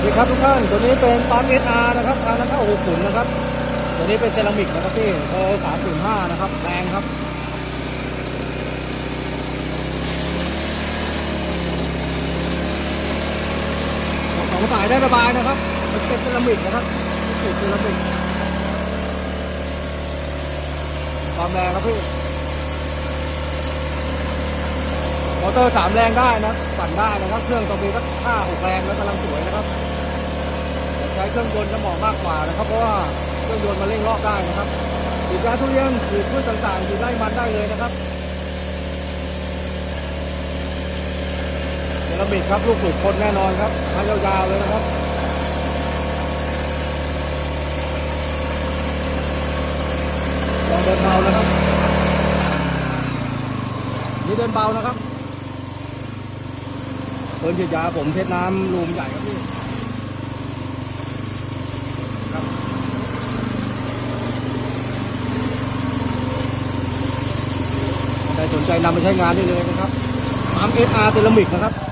วัสดีครับทุกท่าน ตัวนี้เป็นปั๊มเอสอาร์นะครับทางนักเข้าหกศูนย์นะครับ ตัวนี้เป็นเซรามิกนะครับพี่เอสามศูนย์ห้านะครับแรงครับสองสายได้ระบายนะครับ เป็นเซรามิกนะครับสูตรเซรามิกความแรงครับพี่ มอเตอร์สามแรงได้นะปั่นได้นะครับ เครื่องตัวนี้ก็ห้าหกแรงแล้วกำลังสวยนะครับ ใช้เครื่องยนต์จะเหมาะมากกว่านะครับ เพราะว่าเครื่องยนต์มาเร่งรอบได้นะครับฉีดยาทุเรียนฉีดพืชต่างๆฉีดไล่มันได้เลยนะครับเซรามิกครับลูกสูบคนแน่นอนครับใช้ยาวๆเลยนะครับลองเดินเบานะครับนี่เดินเบานะครับ เปินฉีดยาผมเทสน้ำรูมใหญ่ครับพี่ใครสนใจนำไปใช้งานได้เลยนะครับปั๊มเอสอาร์เซรามิกนะครับ